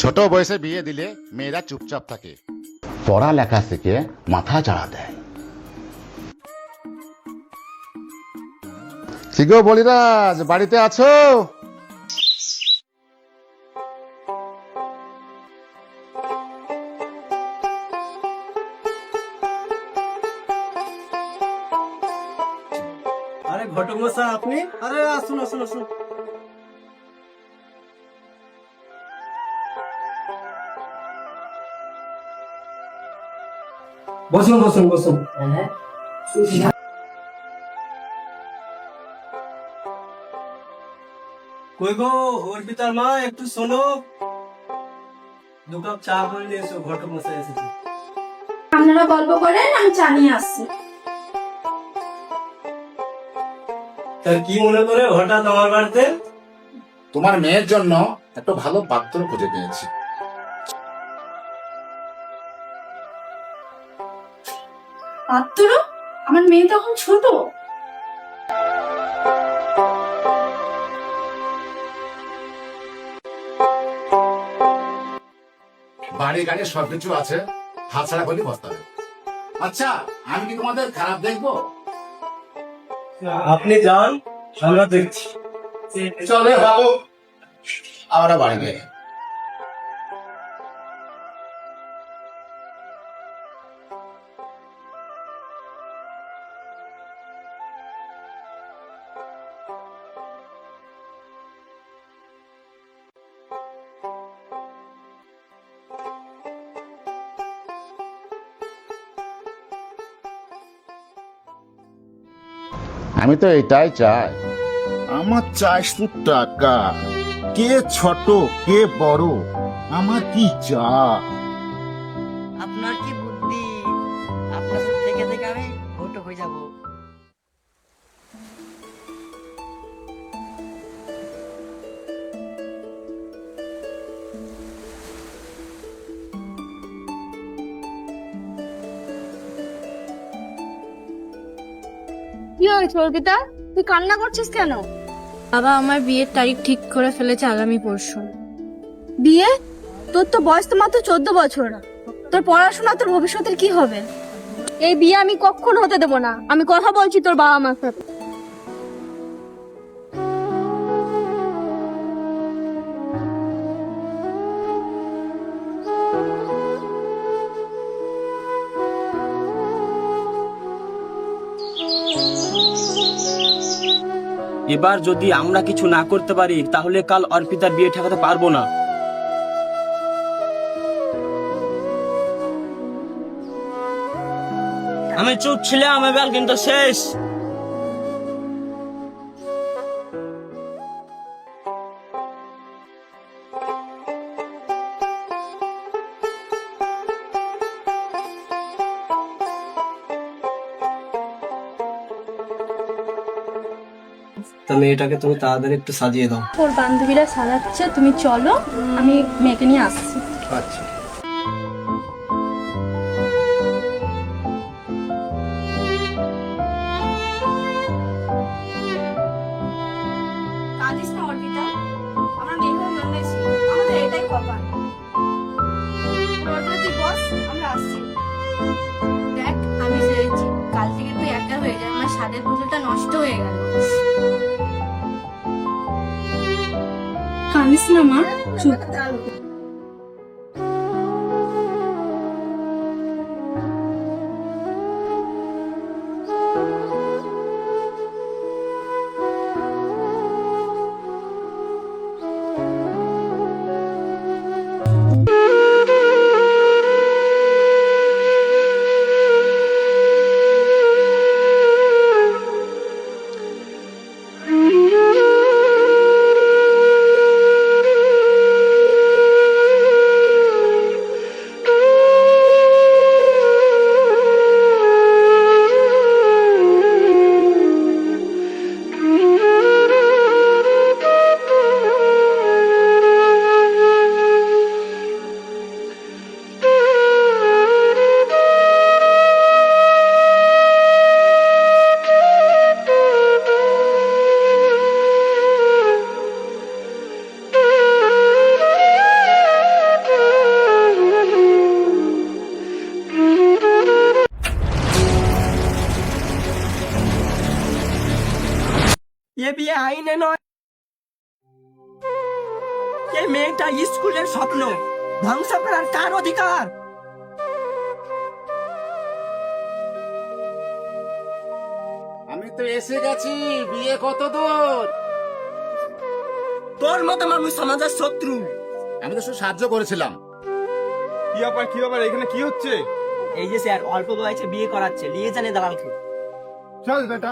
ছোট বয়সে বিয়ে দিলে মেয়েরা চুপচাপ থাকে। পড়ালেখা শিখে মাথা চাড়া দেয়। কি বলিরাজ, বাড়িতে আছো? আরে ঘটক মশাই, আপনি? আরে আসুন আসুন আসুন। বসুন বসুন বসুন কই গো অর্পিতার মা একটু শোনো। দু কাপ চা করে নিয়ে এসো ঘটক মশাই এসেছে। আপনারা গল্প করেন আমি চা নিয়ে আসছি। তার কি মনে করে হঠাৎ আমার বাড়িতে? তোমার মেয়ের জন্য একটা ভালো পাত্র খুঁজে পেয়েছি। পাত্র আমার মেয়ে তখন ছোট। বাড়ি গাড়ি সবকিছু আছে হাত ছাড়া করলে বসতে হবে আচ্ছা আমি কি তোমাদের খারাপ দেখব? আপনি যান আমরা দেখছি। চলে বাবু। আমরা বাড়ি গিয়ে আমি তো এটাই চাই। আমার চাই শুধু টাকা। কে ছোট কে বড় আমার কি চা আপনার কি বুদ্ধি? আপনার সাথে থেকে থেকে আমি কি হয়েছে অর্পিতা? তুই কান্না করছিস কেন? বাবা আমার বিয়ের তারিখ ঠিক করে ফেলেছে আগামী পরশু। বিয়ে? তোর তো বয়স তো মাত্র চোদ্দ বছর। তোর পড়াশোনা তোর ভবিষ্যতের কি হবে? এই বিয়ে আমি কখনো হতে দেবো না। আমি কথা বলছি তোর বাবা মার সাথে। এবার যদি আমরা কিছু না করতে পারি, তাহলে কাল অর্পিতার বিয়ে ঠেকাতে পারব না। আমি চুপ ছিলাম, এবার কিন্তু শেষ। তা মেয়েটাকে তুমি তাড়াতাড়ি একটু সাজিয়ে দাও। তোর বান্ধবীরা সাজাচ্ছে তুমি চলো আমি মেয়েকে নিয়ে আসছি। আচ্ছা। দেখ আমি কাল থেকে তুই একা হয়ে যা আমার স্বাদের পুজোটা নষ্ট হয়ে গেল। কাঁদিস না মা আইনে নয়। এই মেয়েটা স্কুলের স্বপ্ন ধ্বংস করার কার অধিকার? আমি তো এসে গেছি বিয়ে কত দূর? তোর মতো মানুষ সমাজের শত্রু। আমি তো শুধু সাহায্য করেছিলাম। কি ব্যাপার কি ব্যাপার এখানে কি হচ্ছে? এই যে স্যার অল্প বয়সে বিয়ে করাচ্ছে নিয়ে জানে দালালকে। চল বেটা।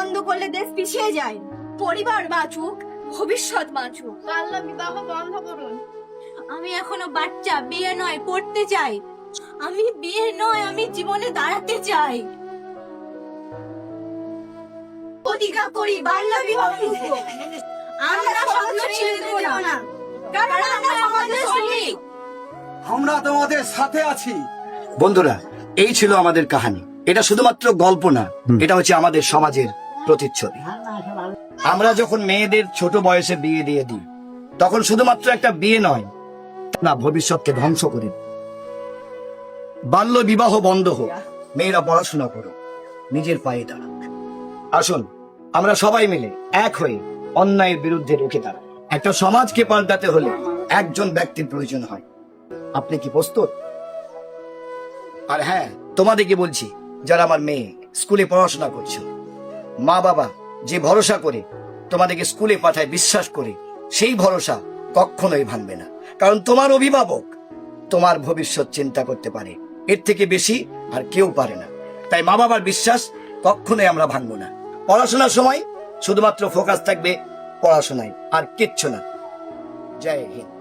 বন্ধ করলে দেশ পিছিয়ে যায়। পরিবার বাঁচুক ভবিষ্যৎ বাঁচুক। বাল্য বিবাহ বন্ধ করুন। আমি এখনও বাচ্চা বিয়ে নয় পড়তে চাই। আমি বিয়ে নয় আমি জীবনে দাঁড়াতে চাই। প্রতিজ্ঞা করি বাল্য বিবাহ আমরা স্বপ্ন ছেড়ে দেব না কারণ আমরা তোমাদের সাথে আছি। বন্ধুরা এই ছিল আমাদের কাহিনী। এটা শুধুমাত্র গল্প না এটা হচ্ছে আমাদের সমাজের প্রতিচ্ছবি। আমরা যখন মেয়েদের ছোট বয়সে বিয়ে দিয়ে দিই, তখন শুধুমাত্র একটা বিয়ে নয়, না, ভবিষ্যৎকে ধ্বংস করে বাল্য বিবাহ বন্ধ হোক, মেয়েরা পড়াশোনা করুক, নিজের পায়ে দাঁড়াক। আসুন, আমরা সবাই মিলে এক হয়ে অন্যায়ের বিরুদ্ধে রুখে দাঁড়াই। একটা সমাজকে পাল্টাতে হলে একজন ব্যক্তির প্রয়োজন হয়। আপনি কি প্রস্তুত? আর হ্যাঁ তোমাদেরকে বলছি, যারা আমার মেয়ে, স্কুলে পড়াশোনা করছ মা বাবা যে ভরসা করে তোমাদেরকে স্কুলে পাঠায় বিশ্বাস করে, সেই ভরসা কখনোই ভাঙবে না। কারণ তোমার অভিভাবক তোমার ভবিষ্যৎ চিন্তা করতে পারে। এর থেকে বেশি আর কেউ পারে না। তাই মা বাবার বিশ্বাস কখনোই আমরা ভাঙবো না। পড়াশোনার সময় শুধুমাত্র ফোকাস থাকবে পড়াশোনায় আর কিচ্ছু না। জয় হিন্দ।